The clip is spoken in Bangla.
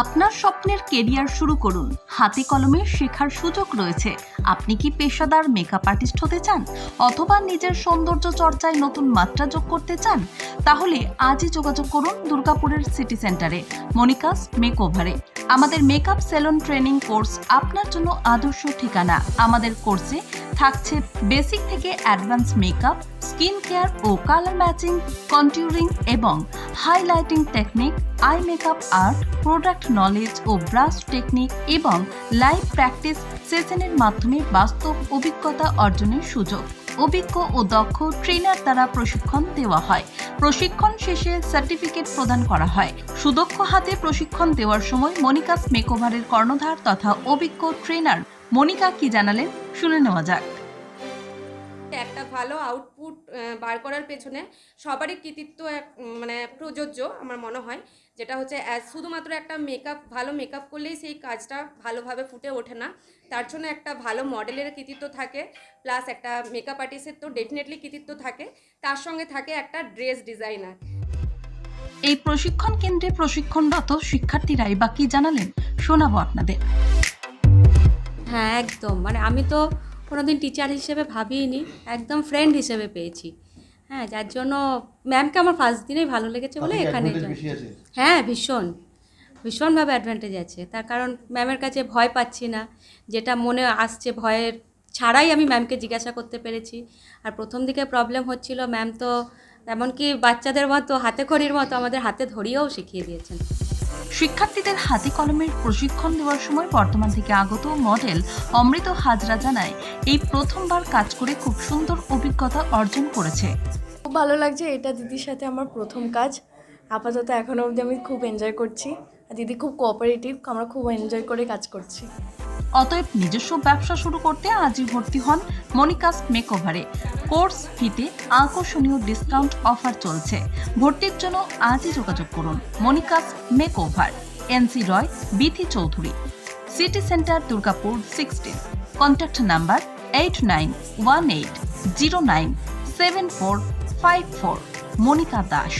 আপনার স্বপ্নের কেরিয়ার শুরু করুন। হাতে কলমে শেখার সুযোগ রয়েছে। আপনি কি পেশাদার মেকআপ আর্টিস্ট হতে চান? অথবা নিজের সৌন্দর্য চর্চায় নতুন মাত্রা যোগ করতে চান? তাহলে আজই যোগাযোগ করুন দুর্গাপুরের সিটি সেন্টারে মনিকাস মেকওভারে আমাদের মেকআপ সেলন ট্রেনিং কোর্স আপনার জন্য আদর্শ ঠিকানা। আমাদের কোর্সে থাকছে বেসিক থেকে অ্যাডভান্স মেকআপ স্কিন কেয়ার ও কালার ম্যাচিং কন্টিউরিং এবং highlighting technique eye makeup art product knowledge ও ব্রাশ টেকনিক এবং লাইভ প্র্যাকটিস সেশনের মাধ্যমে বাস্তব অভিজ্ঞতা অর্জনের সুযোগ। অভিজ্ঞ ও দক্ষ ট্রেনার দ্বারা প্রশিক্ষণ দেওয়া হয়। প্রশিক্ষণ শেষে সার্টিফিকেট প্রদান করা হয়। সুদক্ষ হাতে প্রশিক্ষণ দেওয়ার সময় মনিকাস মেকওভারের কর্ণধার তথা অভিজ্ঞ ট্রেনার মনিকা কি জানালেন, শুনে নেওয়া যাক। ভালো আউটপুট বার করার পেছনে সবারই কৃতিত্ব এক মানে প্রযোজ্য আমার মনে হয়। যেটা হচ্ছে শুধুমাত্র একটা মেকআপ ভালো মেকআপ করলেই সেই কাজটা ভালোভাবে ফুটে ওঠে না। তার জন্য একটা ভালো মডেলের কৃতিত্ব থাকে প্লাস একটা মেকআপ আর্টিস্টের তো ডেফিনেটলি কৃতিত্ব থাকে। তার সঙ্গে থাকে একটা ড্রেস ডিজাইনার এই প্রশিক্ষণ কেন্দ্রে প্রশিক্ষণরত শিক্ষার্থীরাই বা কি জানালেন? শোনাবো আপনাদের। হ্যাঁ একদম। মানে আমি তো কোনোদিন টিচার হিসেবে ভাবিনি একদম ফ্রেন্ড হিসেবে পেয়েছি। হ্যাঁ যার জন্য ম্যামকে আমার ফার্স্ট দিনেই ভালো লেগেছে বলে এখানে হ্যাঁ ভীষণ। ভীষণভাবে অ্যাডভান্টেজ আছে। তার কারণ ম্যামের কাছে ভয় পাচ্ছি না। যেটা মনে আসছে ভয়ের ছাড়াই আমি ম্যামকে জিজ্ঞাসা করতে পেরেছি। আর প্রথম দিকে প্রবলেম হচ্ছিল ম্যাম তো এমনকি বাচ্চাদের মতো হাতে খড়ির মতো আমাদের হাতে ধরিয়েও শিখিয়ে দিয়েছেন। শিক্ষার্থীদের হাতে কলমের প্রশিক্ষণ দেওয়ার সময় বর্তমান থেকে আগত মডেল অমৃত হাজরা জানায়, এই প্রথমবার কাজ করে খুব সুন্দর অভিজ্ঞতা অর্জন করেছে। খুব ভালো লাগছে এটা দিদির সাথে আমার প্রথম কাজ। আপাতত এখনও অবধি আমি খুব এনজয় করছি। আর দিদি খুব কোঅপারেটিভ আমরা খুব এনজয় করে কাজ করছি। অতএব নিজস্ব ব্যবসা শুরু করতে আজই ভর্তি হন মনিকাস মেকওভারে। কোর্স ফিতে আকর্ষণীয় ডিসকাউন্ট অফার চলছে। ভর্তির জন্য আজই যোগাযোগ করুন Monika's makeover, NC Roy, Bithi Chowdhury. City centre, Durgapur sixteen contact number eight nine one eight zero nine seven four five four Monika Das.